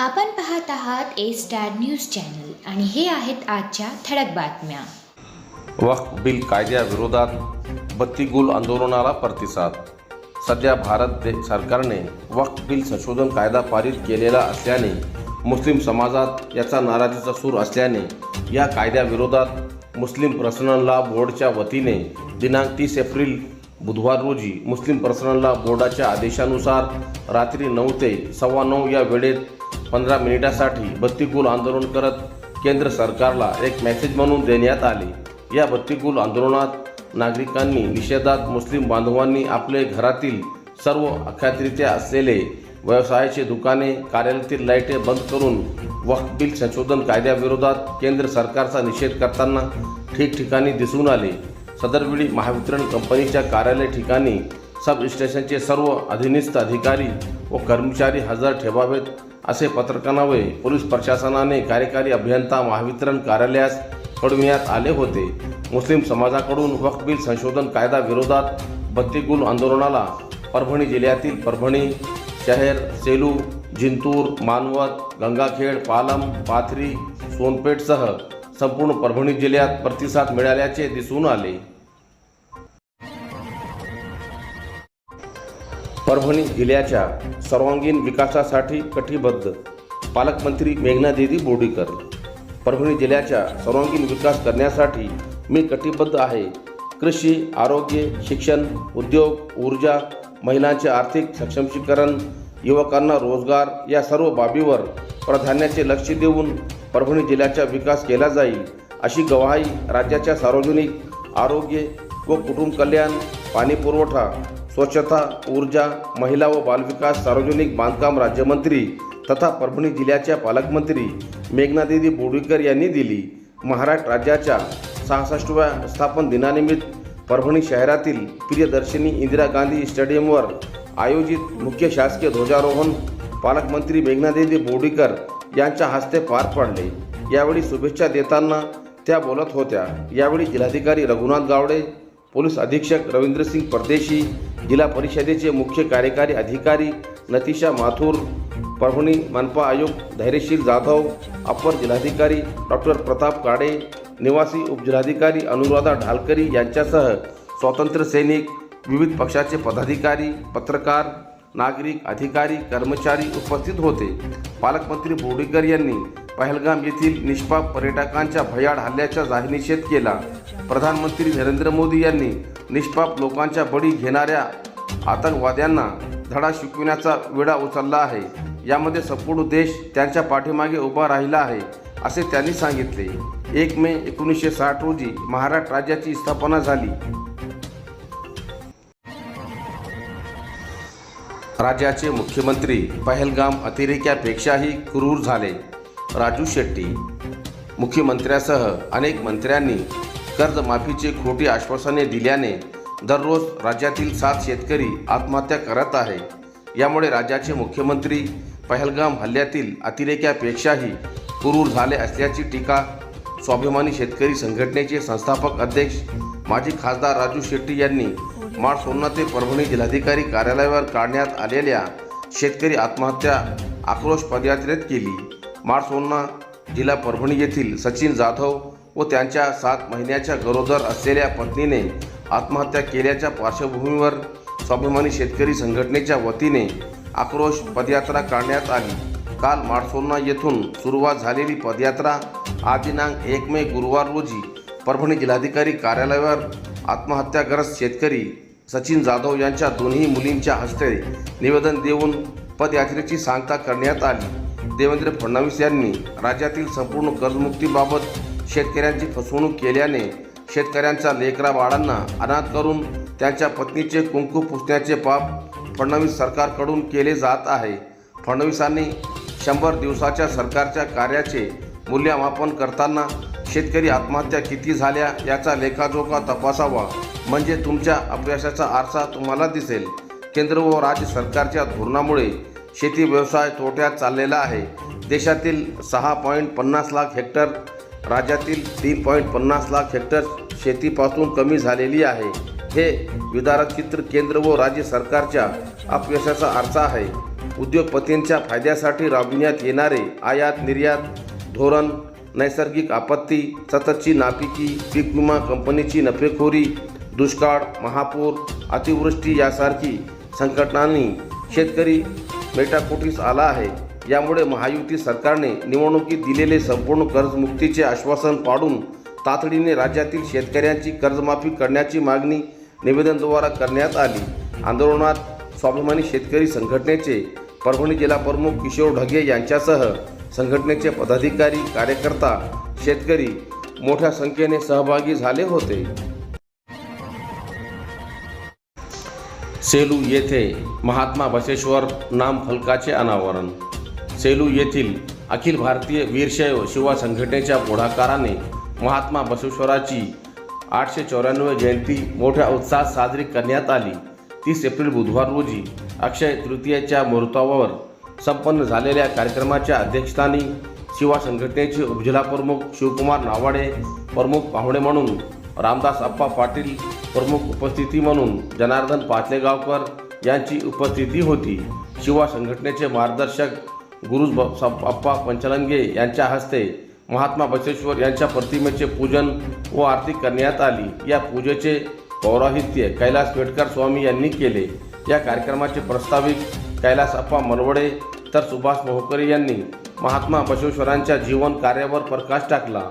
आपण पाहत आहात ए स्टार न्यूज चॅनल आणि हे आहेत आजच्या ठळक बातम्या. वक्फ बिल कायद्याविरोधात बत्तीगुल आंदोलनाला प्रतिसाद. सध्या भारत सरकारने वक्फ बिल संशोधन कायदा पारित केलेला असल्याने मुस्लिम समाजात याचा नाराजीचा सूर असल्याने या कायद्याविरोधात मुस्लिम पर्सनल लॉ बोर्डच्या वतीने दिनांक तीस एप्रिल बुधवार रोजी मुस्लिम पर्सनल लॉ बोर्डाच्या आदेशानुसार रात्री नऊ ते सव्वा नऊ या वेळेत पंधरा मिनिटासाठी बत्तीगुल आंदोलन करत केंद्र सरकारला एक मेसेज म्हणून देण्यात आले. या बत्तीगुल आंदोलनात नागरिकांनी निषेधात मुस्लिम बांधवांनी आपले घरातील सर्व अख्यातरित्या असलेले व्यवसायाची दुकाने कार्यालयातील लाईटे बंद करून वक्फ बिल संशोधन कायद्याविरोधात केंद्र सरकारचा निषेध करताना ठिकठिकाणी दिसून आले. सदरवेळी महावितरण कंपनीच्या कार्यालय ठिकाणी सब स्टेशनचे सर्व अधीनस्थ अधिकारी व कर्मचारी हजर ठेवावेत. असे पत्रकानावे पोलीस प्रशासनाने कार्यकारी अभियंता महावितरण कार्यालयास कळविण्यात आले होते. मुस्लिम समाजाकडून वक्फ बिल संशोधन कायदा विरोधात बत्तीगुल आंदोलनाला परभणी जिल्ह्यातील परभणी शहर सेलू जिंतूर मानवत गंगाखेड पालम पाथरी सोनपेठसह संपूर्ण परभणी जिल्ह्यात प्रतिसाद मिळाल्याचे दिसून आले. परभणी जिल्ह्याच्या सर्वांगीण विकासासाठी कटिबद्ध. पालकमंत्री मेघना देवी बोर्डीकर परभणी जिल्ह्याच्या सर्वांगीण विकास करण्यासाठी मी कटिबद्ध आहे. कृषी आरोग्य शिक्षण उद्योग ऊर्जा महिलांचे आर्थिक सक्षमीकरण युवकांना रोजगार या सर्व बाबीवर प्राधान्याचे लक्ष देऊन परभणी जिल्ह्याचा विकास केला जाईल अशी गवाही राज्याच्या सार्वजनिक आरोग्य व कुटुंब कल्याण पाणीपुरवठा स्वच्छता ऊर्जा महिला व बालविकास सार्वजनिक बांधकाम राज्यमंत्री तथा परभणी जिल्ह्याच्या पालकमंत्री मेघनादेवी बोर्डीकर यांनी दिली. महाराष्ट्र राज्याच्या सहासष्टव्या स्थापन दिनानिमित्त परभणी शहरातील प्रियदर्शिनी इंदिरा गांधी स्टेडियमवर आयोजित मुख्य शासकीय ध्वजारोहण पालकमंत्री मेघनादेवी बोडीकर यांच्या हस्ते पार पडले. यावेळी शुभेच्छा देताना त्या बोलत होत्या. यावेळी जिल्हाधिकारी रघुनाथ गावडे पोलीस अधीक्षक रवींद्रसिंग परदेशी जिल्हा परिषदेचे मुख्य कार्यकारी अधिकारी नतिशा माथुर परभणी मनपा आयुक्त धैर्यशील जाधव अपर जिल्हाधिकारी डॉक्टर प्रताप काडे निवासी उपजिल्हाधिकारी अनुराधा ढालकरी यांच्यासह स्वातंत्र्य सैनिक विविध पक्षाचे पदाधिकारी पत्रकार नागरिक अधिकारी कर्मचारी उपस्थित होते. पालकमंत्री बोर्डीकर यांनी पहलगाम येथील निष्पाप पर्यटकांच्या भयाड हल्ल्याचा जाहीर निषेध केला. प्रधानमंत्री नरेंद्र मोदी यांनी निष्पाप लोकांच्या बळी घेणाऱ्या आतंकवाद्यांना धडा शिकविण्याचा विडा उचलला आहे. यामध्ये संपूर्ण देश त्यांच्या पाठीमागे उभा राहिला आहे असे त्यांनी सांगितले. एक मे एकोणीसशे साठ रोजी महाराष्ट्र राज्याची स्थापना झाली. राज्याचे मुख्यमंत्री पहलगाम अतिरेक्यापेक्षाही क्रूर झाले. राजू शेट्टी मुख्यमंत्र्यासह अनेक मंत्र्यांनी कर्जमाफीचे खोटी आश्वासने दिल्याने दररोज राज्यातील सात शेतकरी आत्महत्या करत आहे. यामुळे राज्याचे मुख्यमंत्री पहलगाम हल्ल्यातील अतिरेक्यापेक्षाही क्रूर झाले असल्याची टीका स्वाभिमानी शेतकरी संघटनेचे संस्थापक अध्यक्ष माजी खासदार राजू शेट्टी यांनी मार्च ते परभणी जिल्हाधिकारी कार्यालयावर काढण्यात आलेल्या शेतकरी आत्महत्या आक्रोश पदयात्रेत केली. मार्च जिल्हा परभणी येथील सचिन जाधव व त्यांच्या सात महिन्याच्या गरोदर असलेल्या पत्नीने आत्महत्या केल्याच्या पार्श्वभूमीवर स्वाभिमानी शेतकरी संघटनेच्या वतीने आक्रोश पदयात्रा काढण्यात आली. काल मार्सोन्ना येथून सुरुवात झालेली पदयात्रा आज दिनांक एक मे गुरुवार रोजी परभणी जिल्हाधिकारी कार्यालयावर आत्महत्याग्रस्त शेतकरी सचिन जाधव यांच्या दोन्ही मुलींच्या हस्ते निवेदन देऊन पदयात्रेची सांगता करण्यात आली. देवेंद्र फडणवीस यांनी राज्यातील संपूर्ण कर्जमुक्तीबाबत शेतकऱ्यांची फसवणूक केल्याने शेतकऱ्यांच्या लेकरा बाळांना अनाथ करून त्यांच्या पत्नीचे कुंकू पुसण्याचे पाप फडणवीस सरकारकडून केले जात आहे. फडणवीसांनी शंभर दिवसाच्या सरकारच्या कार्याचे मूल्यमापन करताना शेतकरी आत्महत्या किती झाल्या याचा लेखाजोखा तपासावा म्हणजे तुमच्या अपयशाचा आरसा तुम्हाला दिसेल. केंद्र व राज्य सरकारच्या धोरणामुळे शेती व्यवसाय तोट्यात चाललेला आहे. देशातील सहा पॉईंट पन्नास लाख हेक्टर राज्यातील तीन पॉईंट पन्नास लाख हेक्टर शेतीपासून कमी झालेली आहे. हे विदारक चित्र केंद्र व राज्य सरकारच्या अपयशाचा आरसा आहे. उद्योगपतींच्या फायद्यासाठी राबविण्यात येणारे आयात निर्यात धोरण नैसर्गिक आपत्ती सततची नापिकी पीक विमा कंपनीची नफेखोरी दुष्काळ महापूर अतिवृष्टी यासारखी संकटांनी शेतकरी मेटाकोटीस आला आहे. यामुळे महायुती सरकारने निवडणुकीत दिलेले संपूर्ण कर्जमुक्तीचे आश्वासन पाडून तातडीने राज्यातील शेतकऱ्यांची कर्जमाफी करण्याची मागणी निवेदनद्वारा करण्यात आली. आंदोलनात स्वाभिमानी शेतकरी संघटनेचे परभणी जिल्हा प्रमुख किशोर ढगे यांच्यासह संघटनेचे पदाधिकारी कार्यकर्ता शेतकरी मोठ्या संख्येने सहभागी झाले होते. सेलू येथे महात्मा बसेश्वर नाम फलकाचे अनावरण सेलू येथील अखिल भारतीय वीरशैव शिवा संघटनेच्या पुढाकाराने महात्मा बसवेश्वराची आठशे चौऱ्याण्णव जयंती मोठ्या उत्साहात साजरी करण्यात आली. तीस एप्रिल बुधवार रोजी अक्षय तृतीयेच्या मुहूर्तावर संपन्न झालेल्या कार्यक्रमाच्या अध्यक्षस्थानी शिवा संघटनेचे उपजिल्हाप्रमुख शिवकुमार नावाडे प्रमुख पाहुणे म्हणून रामदास अप्पा पाटील प्रमुख उपस्थिती म्हणून जनार्दन पाचलेगावकर यांची उपस्थिती होती. शिवा संघटनेचे मार्गदर्शक गुरुज ब- अप्पा पंचलंगे यांच्या हस्ते महात्मा बसवेश्वर यांच्या प्रतिमेचे पूजन व आरती करण्यात आली. या पूजेचे पौराहित्य कैलास पेटकर स्वामी यांनी केले. या कार्यक्रमाचे प्रस्ताविक कैलास अप्पा मनवडे तर सुभाष मोहकरे यांनी महात्मा बसवेश्वरांच्या जीवन कार्यावर प्रकाश टाकला.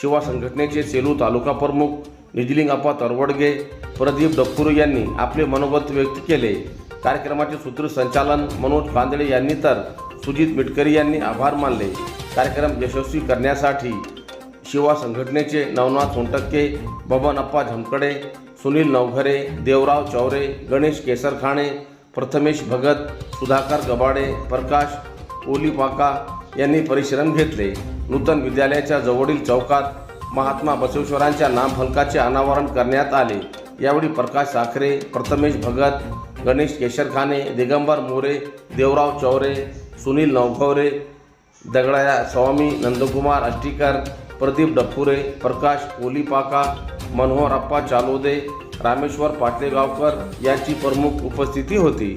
शिवा संघटनेचे सेलू तालुका प्रमुख निजलिंग अप्पा तरवडगे प्रदीप डप्पुरे यांनी आपले मनोगत व्यक्त केले. कार्यक्रमाचे सूत्रसंचालन मनोज कांदळे यांनी तर सुजित मिटकरी यांनी आभार मानले. कार्यक्रम यशस्वी करण्यासाठी शिवा संघटनेचे नवनाथ सोनटक्के बबन अप्पा झमकडे सुनील नवघरे देवराव चौरे गणेश केसरखाणे प्रथमेश भगत सुधाकर गबाडे प्रकाश ओलीपाका यांनी परिश्रम घेतले. नूतन विद्यालयाच्या जवळील चौकात महात्मा बसवेश्वरांच्या नामफलकाचे अनावरण करण्यात आले. यावेळी प्रकाश साखरे प्रथमेश भगत गणेश केशरखाने दिगंबर मोरे देवराव चौरे सुनील नवघवरे दगडाया स्वामी नंदकुमार अष्टीकर प्रदीप डप्पुरे प्रकाश ओलीपाका मनोहर अप्पा चालोदे रामेश्वर पाटलेगावकर यांची प्रमुख उपस्थिती होती.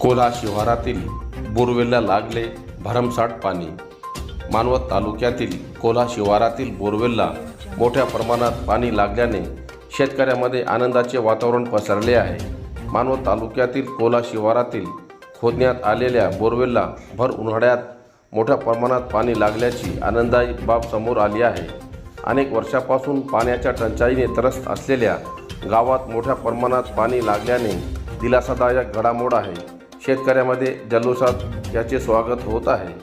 कोला शिवारातील बोरवेलला लागले भरमसाठ पाणी. मानवत तालुक्यातील कोला शिवारातील बोरवेलला मोठ्या प्रमाणात पाणी लागल्याने शेतकऱ्यामध्ये आनंदाचे वातावरण पसरले आहे. मानवत तालुक्यातील कोला शिवारातील खोदण्यात आलेल्या बोरवेलला भर उन्हाळ्यात मोठ्या प्रमाणात पाणी लागल्याची आनंददायी बाब समोर आली आहे. अनेक वर्षापासून पाण्याच्या टंचाईने त्रस्त असलेल्या गावात मोठ्या प्रमाणात पाणी लागल्याने दिलासादायक घडामोड आहे. शेतकऱ्यामध्ये जल्लोषात याचे स्वागत होत आहे.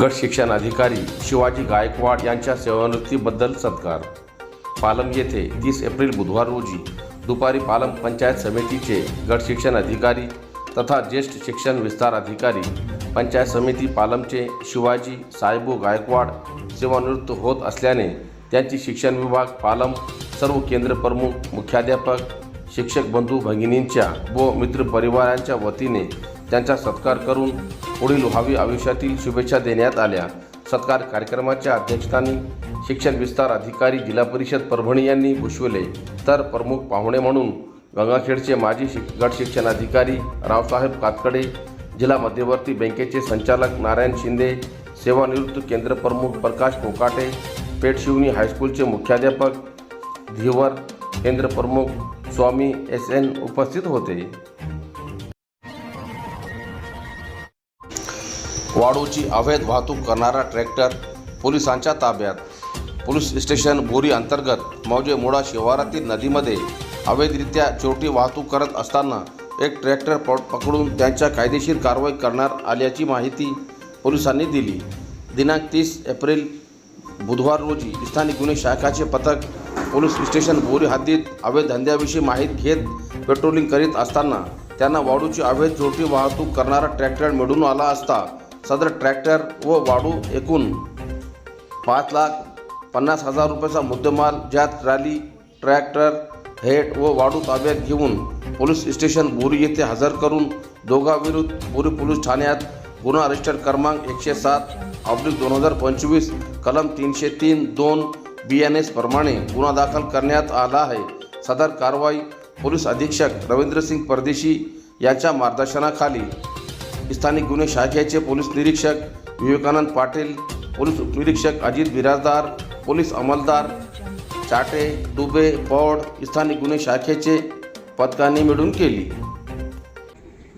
गट शिक्षण अधिकारी शिवाजी गायकवाड यांच्या सेवानिवृत्तीबद्दल सत्कार पालम येथे तीस एप्रिल बुधवार रोजी दुपारी पालम पंचायत समितीचे गट शिक्षण अधिकारी तथा ज्येष्ठ शिक्षण विस्तार अधिकारी पंचायत समिती पालमचे शिवाजी साहेबू गायकवाड सेवानिवृत्त होत असल्याने त्यांची शिक्षण विभाग पालम सर्व केंद्र प्रमुख मुख्याध्यापक शिक्षक बंधू भगिनींच्या व मित्र परिवारांच्या वतीने त्यांचा सत्कार करून पुढील भावी आयुष्यातील शुभेच्छा देण्यात आल्या. सत्कार कार्यक्रमाच्या अध्यक्षस्थानी शिक्षण विस्तार अधिकारी जिल्हा परिषद परभणी यांनी भूषविले. तर प्रमुख पाहुणे म्हणून गंगाखेडचे माजी शिक गट शिक्षणाधिकारी रावसाहेब कातकडे जिल्हा मध्यवर्ती बँकेचे संचालक नारायण शिंदे सेवानिवृत्त केंद्र प्रमुख प्रकाश कोकाटे पेठशिवनी हायस्कूलचे मुख्याध्यापक धीवर केंद्र प्रमुख स्वामी एस एन उपस्थित होते. वाडूची अवैध वाहतूक करणारा ट्रॅक्टर पोलिसांच्या ताब्यात पोलीस स्टेशन बोरी अंतर्गत मौजे मोडा शिवारातील नदीमध्ये अवैधरित्या चोरटी वाहतूक करत असताना एक ट्रॅक्टर पकडून त्यांच्या कायदेशीर कारवाई करणार आल्याची माहिती पोलिसांनी दिली. दिनांक तीस एप्रिल बुधवार रोजी स्थानिक गुन्हे शाखाचे पथक पोलीस स्टेशन बोरी हद्दीत अवैध धंद्याविषयी माहिती घेत पेट्रोलिंग करीत असताना त्यांना वाडूची अवैध चोरटी वाहतूक करणारा ट्रॅक्टर मिळून आला असता सदर ट्रॅक्टर व वाडू एकूण पाच लाख पन्नास हजार रुपयाचा मुद्देमाल ज्यात ट्रॅली ट्रॅक्टर हेट व वाडू ताब्यात घेऊन पोलीस स्टेशन बोरी येथे हजर करून दोघांविरुद्ध बोरी पोलीस ठाण्यात गुन्हा रजिस्टर क्रमांक एकशे सात ऑब्लिक दोन हजार पंचवीस कलम तीनशे तीन दोन बी एन एस प्रमाणे गुन्हा दाखल करण्यात आला आहे. सदर कारवाई पोलीस अधीक्षक रवींद्रसिंग परदेशी यांच्या मार्गदर्शनाखाली. स्थानिक गुन्हे शाखेचे पोलीस निरीक्षक विवेकानंद पाटील पोलीस उपनिरीक्षक अजित बिराजदार पोलीस अंमलदार चाटे दुबे पौड स्थानिक गुन्हे शाखेचे पथकांनी मिळून केली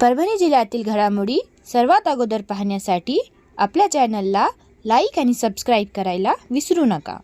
परभणी जिल्ह्यातील घडामोडी सर्वात अगोदर पाहण्यासाठी आपल्या चॅनलला लाईक आणि सबस्क्राईब करायला विसरू नका